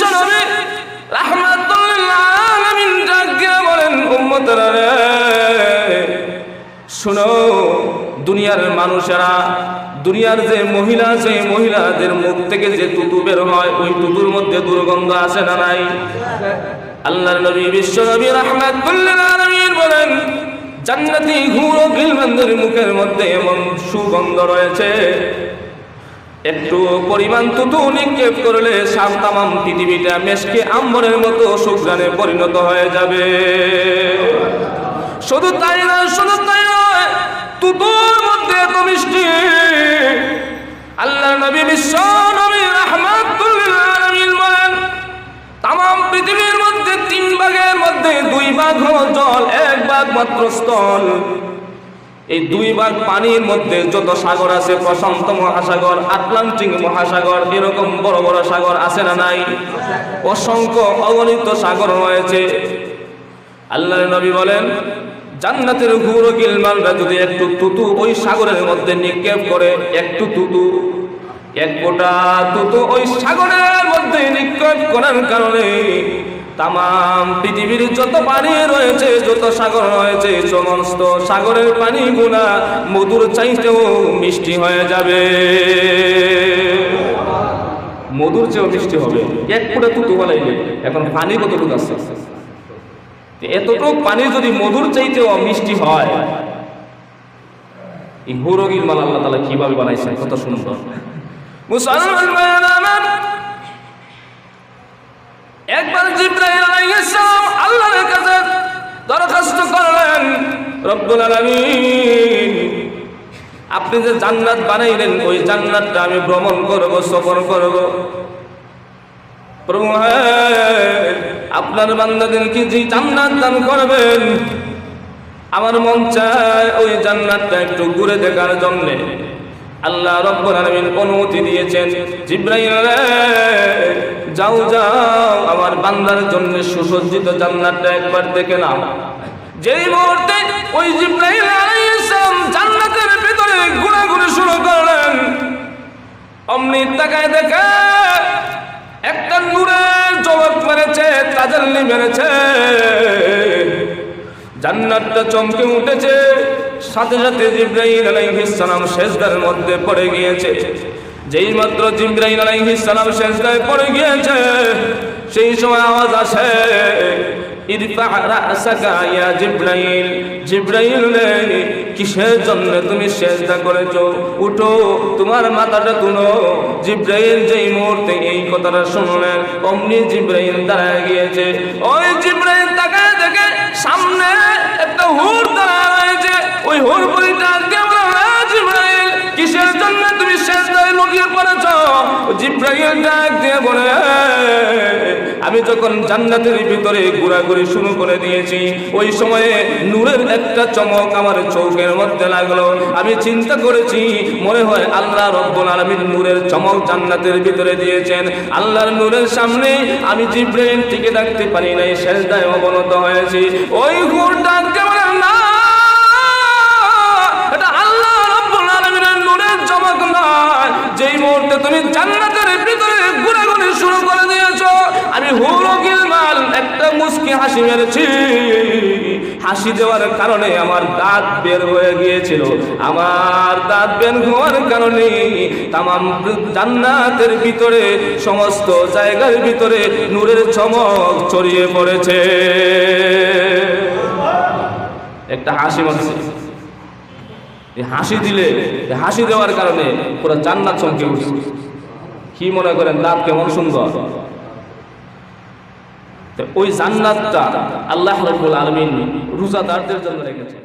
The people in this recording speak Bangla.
বিশ্ব বলেন, উম্মতরা রে, শুনো, দুনিয়ার মানুষেরা, দুনিয়ার যে মহিলা আছে মহিলাদের মুখ থেকে যে তুতু বের হয়, ওই তুতুর মধ্যে দুর্গন্ধ আছে না নাই? আল্লাহর নবী, বিশ্ব নবী রাহমাতুল্লিল আলামিন বলেন, জান্নাতি হুরো গিলমানদের মুখের মধ্যে এমন সুগন্ধ রয়েছে একটু পরিমাণ তুতু নিক্ষেপ করলে সাত তামাম পৃথিবীটা মেশকে আম্বরের মতো সুগ্রানে পরিণত হয়ে যাবে। শুধু তাই নয়, শুধু তাই নয়, তুতুর মধ্যে এত মিষ্টি। আল্লাহ নবী বিশ্ব নবী রাহমাতুল্লিল আলামিন বলেন তাম পৃথিবীর মধ্যে তিন ভাগের মধ্যে দুই ভাগ হলো জল, এক ভাগ মাত্র স্থল। এই দুই ভাগ পানির মধ্যে যত সাগর আছে, প্রশান্ত মহাসাগর, আটলান্টিক মহাসাগর, এরকম বড় বড় সাগর আছে না নাই? অসংখ্য অগণিত সাগর রয়েছে। আল্লাহর নবী বলেন, জান্নাতের হুর গিলমানরা যদি একটু তুতু ওই সাগরের মধ্যে নিক্ষেপ করে, একটু তুতু, এক গোটা তুতু ওই সাগরের মধ্যে নিক্ষেপ করার কারণে তাম পৃথিবীর যত পানি রয়েছে, যত সাগর রয়েছে, সমস্ত সাগরের পানিগুলা মধুর চাইতেও মিষ্টি হয়ে যাবে। মধুর চেয়েও মিষ্টি হবে। এক ফুটে তুতু বানাইলে এখন পানি কতটুকু আছে? এতটুক পানি যদি মধুর চাইতেও মিষ্টি হয়, এই হুরগির মাল আল্লাহ তালা কীভাবে বানাইছেন? কত সুন্দর। মুসলমান ভাইয়েরা আমার, একবার জিব্রাইল আলাইহিস সালাম আল্লাহর কাছে দরখাস্ত করলেন, রব্বুল আলামিন। আপনি যে জান্নাত বানাইলেন, ওই জান্নাতটা আমি ভ্রমণ করব, সফর করব। প্রভু আপনার বান্দাদেরকে যে জান্নাত দান করবেন? আমার মন চায় ওই জান্নাতটা একটু ঘুরে দেখার জন্য। আল্লাহ রব্বুল আলামিন অনুমতি দিয়েছেন। জিব্রাইল যাও যাও, আমার বান্দার জন্য সুসজ্জিত জান্নাতটা একবার দেখে নাও। যেই মুহূর্তে ওই জিব্রাইল আলাইহিস সালাম জান্নাতের ভিতরে ঘোরাঘুরি শুরু করলেন, অমনি তাকায় দেখে একটা নূরের জগৎ মেরেছে, তাজাল্লি মেরেছে। জান্নাতটা চমকে উঠেছে। সাথে সাথে জিব্রাইল আলাইহিস সালাম শেষদার মধ্যে পড়ে গিয়েছে। যেই মাত্র জিব্রাইল আলাইহিস সালাম শেষদায় পড়ে গিয়েছে, সেই সময় আওয়াজ আসে কিসের জন্য তুমি সেজদা করেছ? উঠো, তোমার মাথাটা তুলো। জিব্রাইল যেই মুহূর্তে এই কথাটা শুনলেন, অমনি জিব্রাইল দাঁড়ায় গিয়েছে। ওই জিব্রাইল তাকায় দেখে সামনে একটা হুর দাঁড়ায় ওই কিসের জন্য তুমি সেজদায় লুকিয়ে পড়েছো? জিব্রাইল ডাক দিয়ে বলে, আমি যখন জান্নাতের ভিতরে ঘোরাঘুরি শুরু করে দিয়েছি, ওই সময়ে নূরের একটা চমক আমার মধ্যে লাগল। আমি চিন্তা করেছি, মনে হয় আল্লাহ রব্বুল আলামিন নূরের চমক জান্নাতের ভিতরে দিয়েছেন। আল্লাহর নূরের সামনে আমি জিব্রাইল টিকে থাকতে পারি নাই, সেজদায় অবনত হয়েছি। ওই হুরটা কেমন মুহূর্তে তুমি জান্নাতের ভিতরে ঘোরাঘুরি শুরু করে দিয়েছ। আমি হুরো গিলমাল, একটা মুস্কি হাসি মেরেছি। হাসি দেওয়ার কারণে আমার দাঁত বের হয়ে গিয়েছিল। আমার দাঁত বের হওয়ার কারণে তামাম জান্নাতের ভিতরে, সমস্ত জায়গার ভিতরে নূরের চমক ছড়িয়ে পড়েছে। একটা হাসি এই হাসি দিলে হাসি দেওয়ার কারণে পুরো জান্নাত চমকে উঠছে। কি মনে করেন দাঁত কেমন সুন্দর? ওই জান্নাতটা আল্লাহ রবুল আলমিন রোজাদারদের জন্য রেখেছে